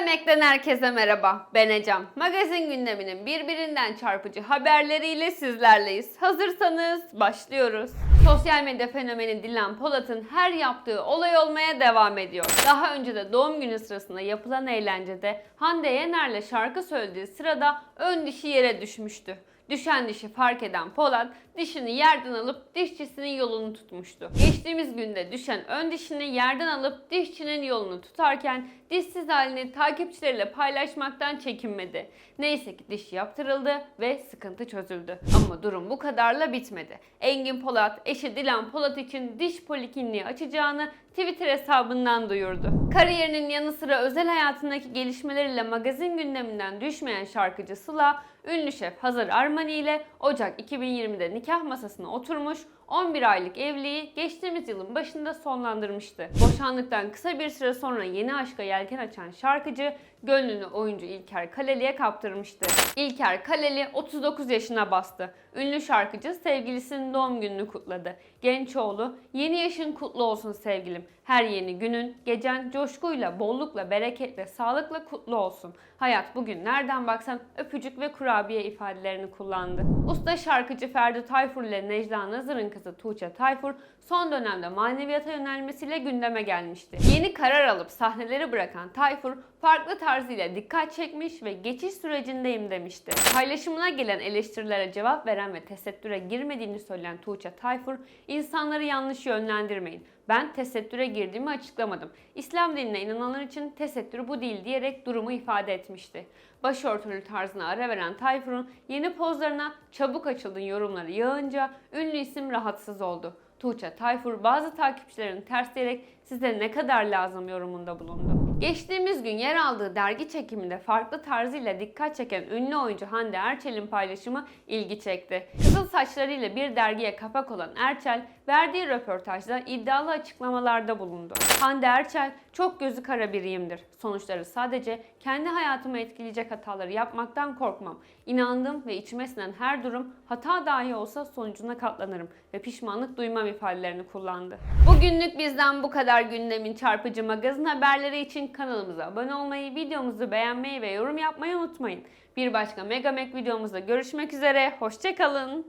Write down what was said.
Megamek'ten herkese merhaba. Ben Ecem. Magazin gündeminin birbirinden çarpıcı haberleriyle sizlerleyiz. Hazırsanız başlıyoruz. Sosyal medya fenomeni Dilan Polat'ın her yaptığı olay olmaya devam ediyor. Daha önce de doğum günü sırasında yapılan eğlencede Hande Yener'le şarkı söylediği sırada ön dişi yere düşmüştü. Düşen dişi fark eden Polat dişini yerden alıp dişçisinin yolunu tutmuştu. Geçtiğimiz günde düşen ön dişini yerden alıp dişçinin yolunu tutarken dişsiz halini takipçileriyle paylaşmaktan çekinmedi. Neyse ki diş yaptırıldı ve sıkıntı çözüldü. Ama durum bu kadarla bitmedi. Engin Polat eşi Dilan Polat için diş polikliniği açacağını Twitter hesabından duyurdu. Kariyerinin yanı sıra özel hayatındaki gelişmeleriyle magazin gündeminden düşmeyen şarkıcı Sıla, ünlü şef Hazar Armani ile Ocak 2020'de nikah masasına oturmuş 11 aylık evliliği geçtiğimiz yılın başında sonlandırmıştı. Boşandıktan kısa bir süre sonra yeni aşka yelken açan şarkıcı gönlünü oyuncu İlker Kaleli'ye kaptırmıştı. İlker Kaleli 39 yaşına bastı. Ünlü şarkıcı sevgilisinin doğum gününü kutladı. Genç oğlu yeni yaşın kutlu olsun sevgilim. Her yeni günün, gecen coşkuyla, bollukla, bereketle, sağlıkla kutlu olsun. Hayat bugün nereden baksan öpücük ve kurabiye ifadelerini kullandı. Usta şarkıcı Ferdi Tayfur ile Necla Nazır'ın kızı Tuğçe Tayfur son dönemde maneviyata yönelmesiyle gündeme gelmişti. Yeni karar alıp sahneleri bırakan Tayfur farklı tarzıyla dikkat çekmiş ve geçiş sürecindeyim demişti. Paylaşımına gelen eleştirilere cevap veren ve tesettüre girmediğini söyleyen Tuğçe Tayfur, insanları yanlış yönlendirmeyin. Ben tesettüre girdiğimi açıklamadım. İslam dinine inananlar için tesettür bu değil diyerek durumu ifade etmişti. Başörtülü tarzına ara veren Tayfur'un yeni pozlarına çabuk açıldın yorumları yağınca ünlü isim rahatsız oldu. Tuğçe Tayfur bazı takipçilerini tersleyerek size ne kadar lazım yorumunda bulundu. Geçtiğimiz gün yer aldığı dergi çekiminde farklı tarzıyla dikkat çeken ünlü oyuncu Hande Erçel'in paylaşımı ilgi çekti. Kızıl saçlarıyla bir dergiye kapak olan Erçel, verdiği röportajda iddialı açıklamalarda bulundu. Hande Erçel, çok gözü kara biriyimdir. Sonuçları sadece kendi hayatımı etkileyecek hataları yapmaktan korkmam. İnandığım ve içime sinen her durum hata dahi olsa sonucuna katlanırım ve pişmanlık duymam ifadelerini kullandı. Bugünlük bizden bu kadar gündemin çarpıcı magazin haberleri için kanalımıza abone olmayı, videomuzu beğenmeyi ve yorum yapmayı unutmayın. Bir başka Megamek videomuzda görüşmek üzere, hoşçakalın.